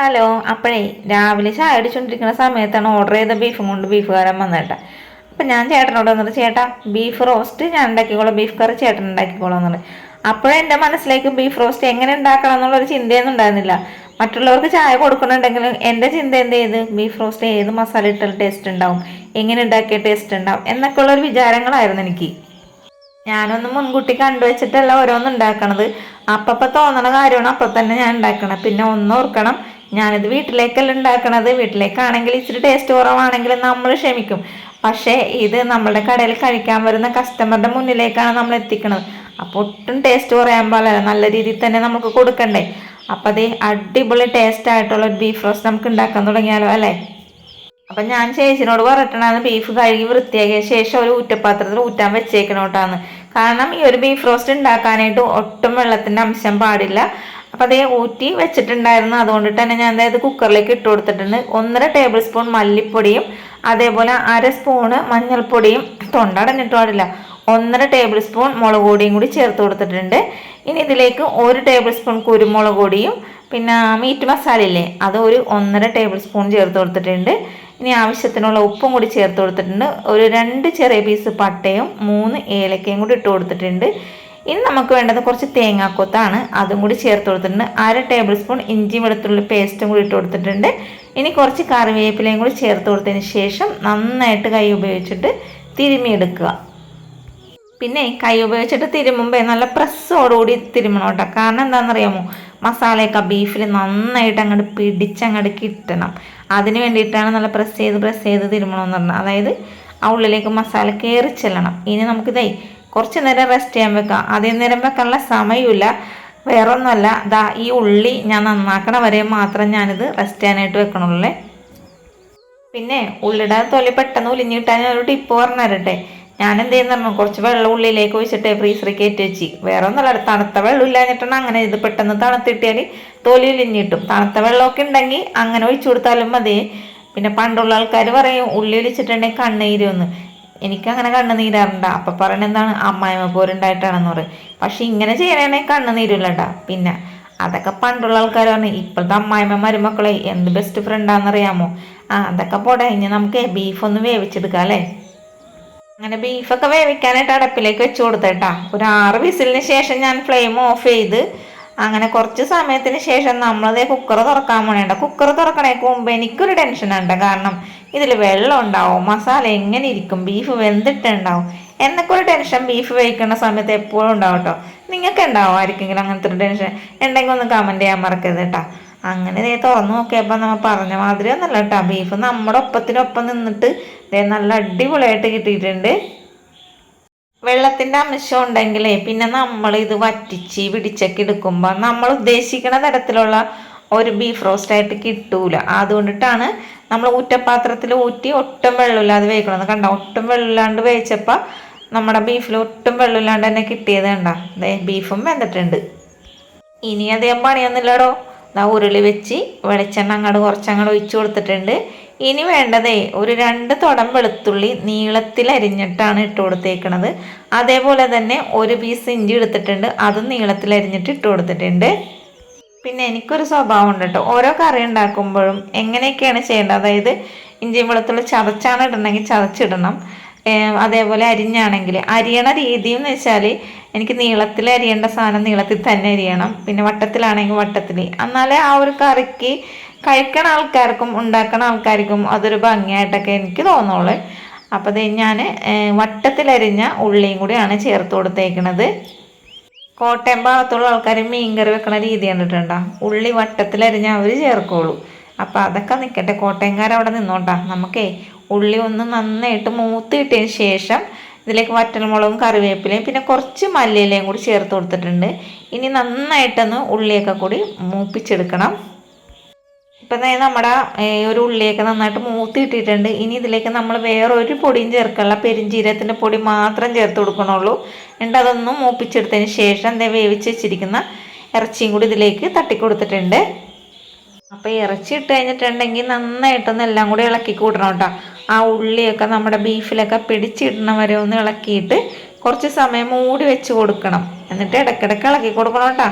Hello അപ്പോഴേ രാവിലെ ചായ അടിച്ചുകൊണ്ടിരിക്കുന്ന സമയത്താണ് ഓർഡർ ചെയ്ത ബീഫും കൊണ്ട് ബീഫുകാരൻ വന്നേട്ടാ. അപ്പം ഞാൻ ചേട്ടനോട് വന്നിട്ട് ചേട്ടാ ബീഫ് റോസ്റ്റ് ഞാൻ ഉണ്ടാക്കിക്കോളാം ബീഫ് കറി ചേട്ടൻ ഉണ്ടാക്കിക്കോളാം എന്നുള്ളത് അപ്പോഴേ എന്റെ മനസ്സിലേക്ക് ബീഫ് റോസ്റ്റ് എങ്ങനെ ഉണ്ടാക്കണം എന്നുള്ളൊരു ചിന്തയൊന്നും ഉണ്ടായിരുന്നില്ല. മറ്റുള്ളവർക്ക് ചായ കൊടുക്കണുണ്ടെങ്കിലും എന്റെ ചിന്ത എന്ത് ചെയ്ത്? ബീഫ് റോസ്റ്റ് ഏത് മസാല ഇട്ടാൽ ടേസ്റ്റ് ഉണ്ടാവും. എങ്ങനെ ഉണ്ടാക്കിയ ടേസ്റ്റ് ഉണ്ടാവും? എന്നൊക്കെ ഉള്ളൊരു വിചാരങ്ങളായിരുന്നു എനിക്ക്. ഞാനൊന്ന് മുൻകൂട്ടി കണ്ടുവച്ചിട്ടല്ല ഓരോന്നും ഉണ്ടാക്കണത്. അപ്പപ്പ തോന്നണ കാര്യമാണ് അപ്പം തന്നെ ഞാൻ ഉണ്ടാക്കണം. പിന്നെ ഒന്ന് ഓർക്കണം ഞാനിത് വീട്ടിലേക്കല്ല ഉണ്ടാക്കണത്? വീട്ടിലേക്കാണെങ്കിൽ ഇച്ചിരി ടേസ്റ്റ് കുറവാണെങ്കിൽ നമ്മൾ ക്ഷമിക്കും. പക്ഷേ ഇത് നമ്മുടെ കടയിൽ കഴിക്കാൻ വരുന്ന കസ്റ്റമറുടെ മുന്നിലേക്കാണ് നമ്മൾ എത്തിക്കുന്നത് അപ്പോൾ ഒട്ടും ടേസ്റ്റ് കുറയാൻ പാടില്ല. നല്ല രീതിയിൽ തന്നെ നമുക്ക് കൊടുക്കണ്ടേ? അപ്പോൾ അത് അടിപൊളി ടേസ്റ്റ് ആയിട്ടുള്ള ബീഫ് റോസ്റ്റ് നമുക്ക് ഉണ്ടാക്കാൻ തുടങ്ങിയാലോ അല്ലേ? അപ്പം ഞാൻ ചേച്ചിനോട് പറഞ്ഞിട്ടാണ് ബീഫ് കഴുകി വൃത്തിയാക്കിയ ശേഷം ഒരു ഊറ്റപാത്രത്തിൽ ഊറ്റാൻ വെച്ചേക്കണോട്ടാണ് കാരണം ഈ ഒരു ബീഫ് റോസ്റ്റ് ഉണ്ടാക്കാനായിട്ട് ഒട്ടും വെള്ളത്തിന്റെ അംശം പാടില്ല. അപ്പം അതേ ഊറ്റി വെച്ചിട്ടുണ്ടായിരുന്നു. അതുകൊണ്ട് തന്നെ ഞാൻ അതായത് കുക്കറിലേക്ക് ഇട്ട് കൊടുത്തിട്ടുണ്ട്. ഒന്നര ടേബിൾ സ്പൂൺ മല്ലിപ്പൊടിയും അതേപോലെ അര സ്പൂണ് മഞ്ഞൾപ്പൊടിയും തൊണ്ടടഞ്ഞിട്ട് പാടില്ല ഒന്നര ടേബിൾ സ്പൂൺ മുളക് പൊടിയും കൂടി ചേർത്ത് കൊടുത്തിട്ടുണ്ട്. ഇനി ഇതിലേക്ക് ഒരു ടേബിൾ സ്പൂൺ കുരുമുളക് പൊടിയും പിന്നെ മീറ്റ് മസാല ഇല്ലേ അത് ഒരു ഒന്നര ടേബിൾ സ്പൂൺ ചേർത്ത് കൊടുത്തിട്ടുണ്ട്. ഇനി ആവശ്യത്തിനുള്ള ഉപ്പും കൂടി ചേർത്ത് കൊടുത്തിട്ടുണ്ട്. ഒരു രണ്ട് ചെറിയ പീസ് പട്ടയും മൂന്ന് ഏലക്കയും കൂടി ഇട്ട് കൊടുത്തിട്ടുണ്ട്. ഇനി നമുക്ക് വേണ്ടത് കുറച്ച് തേങ്ങാക്കൊത്താണ്. അതും കൂടി ചേർത്ത് കൊടുത്തിട്ടുണ്ട്. അര ടേബിൾ സ്പൂൺ ഇഞ്ചി വെളുത്തുള്ളി പേസ്റ്റും കൂടി ഇട്ട് കൊടുത്തിട്ടുണ്ട്. ഇനി കുറച്ച് കറിവേപ്പിലയും കൂടി ചേർത്ത് കൊടുത്തതിന് ശേഷം നന്നായിട്ട് കൈ ഉപയോഗിച്ചിട്ട് തിരുമിയെടുക്കുക പിന്നെ കൈ ഉപയോഗിച്ചിട്ട് തിരുമുമ്പേ നല്ല പ്രസ്സോടുകൂടി തിരുമണം കേട്ടോ. കാരണം എന്താണെന്നറിയാമോ? മസാലയൊക്കെ ബീഫിൽ നന്നായിട്ട് അങ്ങോട്ട് പിടിച്ചങ്ങോട്ട് കിട്ടണം. അതിന് വേണ്ടിയിട്ടാണ് നല്ല പ്രസ് ചെയ്ത് പ്രസ് ചെയ്ത് തിരുമണമെന്ന് പറഞ്ഞത്. അതായത് ആ ഉള്ളിലേക്ക് മസാല കയറി ചെല്ലണം. ഇനി നമുക്കിതേ കുറച്ച് നേരം റെസ്റ്റ് ചെയ്യാൻ വെക്കാം. അതേ നേരം വെക്കാനുള്ള സമയമില്ല. വേറെ ഒന്നുമല്ല ദാ ഈ ഉള്ളി ഞാൻ നന്നാക്കണ വരെ മാത്രം ഞാനിത് റെസ്റ്റ് ചെയ്യാനായിട്ട് വെക്കണുള്ളേ. പിന്നെ ഉള്ളിയുടെ തൊലി പെട്ടെന്ന് ഉലിഞ്ഞു കിട്ടാൻ ഒരു ടിപ്പ് പറഞ്ഞു തരട്ടെ ഞാൻ എന്ത് ചെയ്യുന്ന കുറച്ച് വെള്ളം ഉള്ളിലേക്ക് ഒഴിച്ചിട്ട് ഫ്രീസറിൽ കയറ്റി വെച്ച്. വേറെ ഒന്നുമല്ല തണുത്ത വെള്ളം ഇല്ലാഞ്ഞിട്ടാണ് അങ്ങനെ ഇത് പെട്ടെന്ന് തണുത്തിട്ടിയാൽ തൊലി ഉലിഞ്ഞിട്ടും തണുത്ത വെള്ളമൊക്കെ ഉണ്ടെങ്കിൽ അങ്ങനെ ഒഴിച്ചു കൊടുത്താലും മതി. പിന്നെ പണ്ടുള്ള ആൾക്കാർ പറയും ഉള്ളി ഒലിച്ചിട്ടുണ്ടെങ്കിൽ കണ്ണീരൊന്ന് എനിക്കങ്ങനെ കണ്ണുനീരാറുണ്ട്. അപ്പം പറയണ എന്താണ്? അമ്മായിമ്മ പോരുണ്ടായിട്ടാണെന്ന് പറയും. പക്ഷെ ഇങ്ങനെ ചെയ്യണേ കണ്ണുനീരില്ലട്ടാ. പിന്നെ അതൊക്കെ പണ്ടുള്ള ആൾക്കാർ പറഞ്ഞു ഇപ്പോഴത്തെ അമ്മായിമ്മ മരുമക്കളെ എന്ത് ബെസ്റ്റ് ഫ്രണ്ടാണെന്നറിയാമോ ആ അതൊക്കെ പോട്ടെ. ഇനി നമുക്ക് ബീഫ് ഒന്ന് വേവിച്ചെടുക്കാം അല്ലേ? അങ്ങനെ ബീഫൊക്കെ വേവിക്കാനായിട്ട് അടപ്പിലേക്ക് വെച്ച് കൊടുത്തേട്ടാ ഒരു ആറ് വിസിലിന് ശേഷം ഞാൻ ഫ്ലെയിം ഓഫ് ചെയ്ത് അങ്ങനെ കുറച്ച് സമയത്തിന് ശേഷം നമ്മളതേ കുക്കർ തുറക്കാൻ പോണേണ്ട. കുക്കർ തുറക്കണേക്ക് മുമ്പ് എനിക്കൊരു ടെൻഷൻ ഉണ്ട്. കാരണം ഇതിൽ വെള്ളം ഉണ്ടാവും മസാല എങ്ങനെ ഇരിക്കും ബീഫ് വെന്തിട്ടുണ്ടാവും. എന്നൊക്കെ ഒരു ടെൻഷൻ ബീഫ് വേവിക്കുന്ന സമയത്ത് എപ്പോഴും ഉണ്ടാവും കേട്ടോ നിങ്ങൾക്ക് ഉണ്ടാവും ആർക്കെങ്കിലും അങ്ങനത്തെ ഒരു ടെൻഷൻ ഉണ്ടെങ്കിൽ ഒന്ന് കമന്റ് ചെയ്യാൻ മറക്കരുത് കേട്ടോ അങ്ങനെ ഇതേ തുറന്നു നോക്കിയപ്പോൾ നമ്മൾ പറഞ്ഞ മാതിരി ഒന്നല്ല കേട്ടോ ബീഫ് നമ്മുടെ ഒപ്പത്തിനൊപ്പം നിന്നിട്ട് ഇതേ നല്ല അടിപൊളിയായിട്ട് കിട്ടിയിട്ടുണ്ട്. വെള്ളത്തിന്റെ അംശം ഉണ്ടെങ്കിൽ പിന്നെ നമ്മൾ ഇത് വറ്റിച്ച് പിടിച്ചൊക്കെ എടുക്കുമ്പോൾ നമ്മൾ ഉദ്ദേശിക്കുന്ന തരത്തിലുള്ള ഒരു ബീഫ് റോസ്റ്റ് ആയിട്ട് കിട്ടൂല. അതുകൊണ്ടിട്ടാണ് നമ്മൾ ഊറ്റപാത്രത്തിൽ ഊറ്റി ഒട്ടും വെള്ളമില്ലാതെ വേവിക്കണം കണ്ട? ഒട്ടും വെള്ളമില്ലാണ്ട് വേവിച്ചപ്പോൾ നമ്മുടെ ബീഫിൽ ഒട്ടും വെള്ളമില്ലാണ്ട് തന്നെ കിട്ടിയത് കണ്ട? അതേ ബീഫും വെന്തിട്ടുണ്ട്. ഇനി അദ്ദേഹം പണിയൊന്നുമില്ലടോ. ഉരുളി വെച്ച് വെളിച്ചെണ്ണ അങ്ങോട്ട് കുറച്ചങ്ങോട്ട് ഒഴിച്ചു കൊടുത്തിട്ടുണ്ട്. ഇനി വേണ്ടതേ ഒരു രണ്ട് തുടം വെളുത്തുള്ളി നീളത്തിൽ അരിഞ്ഞിട്ടാണ് ഇട്ട് കൊടുത്തേക്കണത്. അതേപോലെ തന്നെ ഒരു പീസ് ഇഞ്ചി എടുത്തിട്ടുണ്ട്. അതും നീളത്തിൽ അരിഞ്ഞിട്ട് ഇട്ട് കൊടുത്തിട്ടുണ്ട്. പിന്നെ എനിക്കൊരു സ്വഭാവം ഉണ്ട് കേട്ടോ. ഓരോ കറി ഉണ്ടാക്കുമ്പോഴും എങ്ങനെയൊക്കെയാണ് ചെയ്യേണ്ടത്? അതായത് ഇഞ്ചിയും വെളുത്തുള്ളി ചതച്ചാണ് ഇടണമെങ്കിൽ ചതച്ചിടണം. അതേപോലെ അരിഞ്ഞാണെങ്കിൽ അരിയണ രീതി എന്ന് വെച്ചാൽ എനിക്ക് നീളത്തിൽ അരിയേണ്ട സാധനം നീളത്തിൽ തന്നെ അരിയണം. പിന്നെ വട്ടത്തിലാണെങ്കിൽ വട്ടത്തിൽ എന്നാലേ ആ ഒരു കറിക്ക് കഴിക്കണ ആൾക്കാർക്കും ഉണ്ടാക്കണ ആൾക്കാർക്കും അതൊരു ഭംഗിയായിട്ടൊക്കെ എനിക്ക് തോന്നുള്ളൂ അപ്പോൾ അത് ഞാൻ വട്ടത്തിലരിഞ്ഞ ഉള്ളിയും കൂടിയാണ് ചേർത്ത് കൊടുത്തേക്കണത്. കോട്ടയം ഭാഗത്തുള്ള ആൾക്കാർ മീൻകറി വെക്കണ രീതി കണ്ടിട്ടുണ്ടോ? ഉള്ളി വട്ടത്തിലരിഞ്ഞ അവർ ചേർക്കുള്ളൂ അപ്പോൾ അതൊക്കെ നിൽക്കട്ടെ കോട്ടയംകാരവിടെ നിന്നോട്ടാ നമുക്കേ ഉള്ളി ഒന്ന് നന്നായിട്ട് മൂത്ത് കിട്ടിയതിന് ശേഷം ഇതിലേക്ക് വറ്റൽമുളകും കറിവേപ്പിലയും പിന്നെ കുറച്ച് മല്ലിയിലയും കൂടി ചേർത്ത് കൊടുത്തിട്ടുണ്ട്. ഇനി നന്നായിട്ടൊന്ന് ഉള്ളിയൊക്കെ കൂടി മൂപ്പിച്ചെടുക്കണം. ഇപ്പം നമ്മുടെ ഒരു ഉള്ളിയൊക്കെ നന്നായിട്ട് മൂത്ത് ഇട്ടിട്ടുണ്ട് ഇനി ഇതിലേക്ക് നമ്മൾ വേറെ ഒരു പൊടിയും ചേർക്കല്ല പെരിഞ്ചീരത്തിന്റെ പൊടി മാത്രം ചേർത്ത് കൊടുക്കണുള്ളൂ. എന്നിട്ട് അതൊന്നും മൂപ്പിച്ചെടുത്തതിന് ശേഷം എന്താ വേവിച്ച് വെച്ചിരിക്കുന്ന ഇറച്ചിയും കൂടി ഇതിലേക്ക് തട്ടിക്കൊടുത്തിട്ടുണ്ട്. അപ്പോൾ ഇറച്ചി ഇട്ട് കഴിഞ്ഞിട്ടുണ്ടെങ്കിൽ നന്നായിട്ടൊന്ന് എല്ലാം കൂടി ഇളക്കി കൂട്ടണം കേട്ടോ. ആ ഉള്ളിയൊക്കെ നമ്മുടെ ബീഫിലൊക്കെ പിടിച്ചിടണം വരെ ഒന്ന് ഇളക്കിയിട്ട് കുറച്ച് സമയം മൂടി വെച്ച് കൊടുക്കണം. എന്നിട്ട് ഇടയ്ക്കിടയ്ക്ക് ഇളക്കി കൊടുക്കണം കേട്ടോ.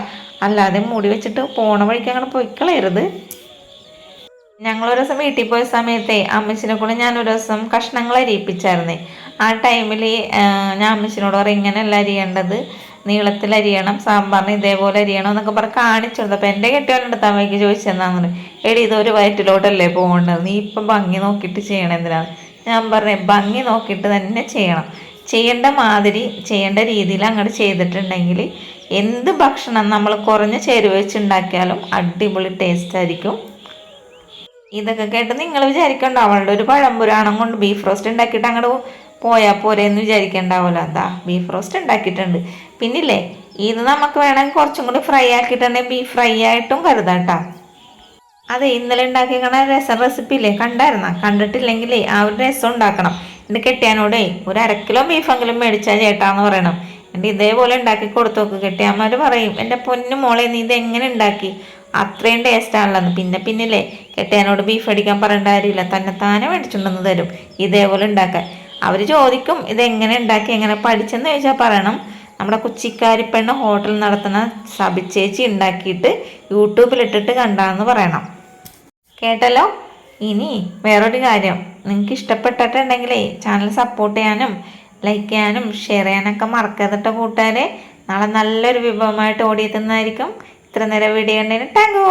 അല്ലാതെ മൂടി വെച്ചിട്ട് പോണ വഴിക്ക് അങ്ങനെ പൊയ്ക്കളയരുത്. ഞങ്ങൾ ഒരു ദിവസം വീട്ടിൽ പോയ സമയത്തെ അമ്മച്ചിനെ കൂടെ ഞാൻ ഒരു ദിവസം കഷ്ണങ്ങൾ അരിയിപ്പിച്ചായിരുന്നേ. ആ ടൈമിൽ ഞാൻ അമ്മച്ചിനോട് പറയും ഇങ്ങനെയല്ല അരിയേണ്ടത്. നീളത്തിൽ അരിയണം സാമ്പാറിന് ഇതേപോലെ അരിയണം എന്നൊക്കെ പറഞ്ഞ് കാണിച്ചു കൊടുത്തു അപ്പം എന്റെ കെട്ടിയവനെടുത്ത് അമ്മയ്ക്ക് ചോദിച്ചെന്നാന്ന് എടി ഇതൊരു വയറ്റിലോട്ടല്ലേ പോകേണ്ടത്? നീ ഇപ്പം ഭംഗി നോക്കിയിട്ട് ചെയ്യണം എന്തിനാണ് ഞാൻ പറഞ്ഞു ഭംഗി നോക്കിയിട്ട് തന്നെ ചെയ്യണം. ചെയ്യേണ്ട മാതിരി ചെയ്യേണ്ട രീതിയിൽ അങ്ങോട്ട് ചെയ്തിട്ടുണ്ടെങ്കിൽ എന്ത് ഭക്ഷണം നമ്മൾ കുറഞ്ഞ ചേരുവ വെച്ച് ഉണ്ടാക്കിയാലും അടിപൊളി ടേസ്റ്റ് ആയിരിക്കും. ഇതൊക്കെ കേട്ട് നിങ്ങൾ വിചാരിക്കണ്ട അവളുടെ ഒരു പഴംപുരാണം കൊണ്ട് ബീഫ് റോസ്റ്റ് ഉണ്ടാക്കിയിട്ട് അങ്ങോട്ട് പോയാൽ പോരെ എന്ന് വിചാരിക്കണ്ടാവുമല്ലോ അതാ ബീഫ് റോസ്റ്റ് ഉണ്ടാക്കിയിട്ടുണ്ട്. പിന്നില്ലേ ഇത് നമുക്ക് വേണമെങ്കിൽ കുറച്ചും കൂടി ഫ്രൈ ആക്കിയിട്ടുണ്ടെങ്കിൽ ബീഫ് ഫ്രൈ ആയിട്ടും കരുതാട്ടാ അതെ ഇന്നലെ ഉണ്ടാക്കിയേക്കണ രസം റെസിപ്പി ഇല്ലേ? കണ്ടായിരുന്ന? കണ്ടിട്ടില്ലെങ്കിലേ ആ ഒരു രസം ഉണ്ടാക്കണം. ഇത് കെട്ടിയാനോടേ ഒരു അരക്കിലോ കിലോ ബീഫെങ്കിലും മേടിച്ചാൽ ചേട്ടാന്ന് പറയണം. എന്റെ ഇതേപോലെ ഉണ്ടാക്കി കൊടുത്തു നോക്ക് കെട്ടിയാന്മാർ പറയും എന്റെ പൊന്നു മോളെ നീ ഇത് എങ്ങനെ ഉണ്ടാക്കി? അത്രയും ടേസ്റ്റ് ആണല്ലോ. പിന്നെ പിന്നില്ലേ കെട്ടിയാനോട് ബീഫ് അടിക്കാൻ പറയേണ്ട കാര്യമില്ല. തന്നെ താനെ മേടിച്ചുകൊണ്ടെന്ന് തരും. ഇതേപോലെ ഉണ്ടാക്കാൻ. അവർ ചോദിക്കും ഇത് എങ്ങനെ ഉണ്ടാക്കി? എങ്ങനെ? പഠിച്ചെന്ന് ചോദിച്ചാൽ പറയണം. നമ്മുടെ കുച്ചിക്കാരി പെണ്ണ് ഹോട്ടൽ നടത്തുന്ന സബിച്ചേച്ചി ഉണ്ടാക്കിയിട്ട് യൂട്യൂബിലിട്ടിട്ട് കണ്ടാന്ന് പറയണം. കേട്ടല്ലോ? ഇനി വേറൊരു കാര്യം. നിങ്ങൾക്ക് ഇഷ്ടപ്പെട്ടിട്ടുണ്ടെങ്കിലേ ചാനൽ സപ്പോർട്ട് ചെയ്യാനും ലൈക്ക് ചെയ്യാനും ഷെയർ ചെയ്യാനൊക്കെ മറക്കാതിട്ട കൂട്ടുകാരെ. നാളെ നല്ലൊരു വിഭവമായിട്ട് ഓടിയെത്തുന്നതായിരിക്കും. ഇത്ര നേരം വീഡിയോ കണ്ടതിന് ടാങ്കോ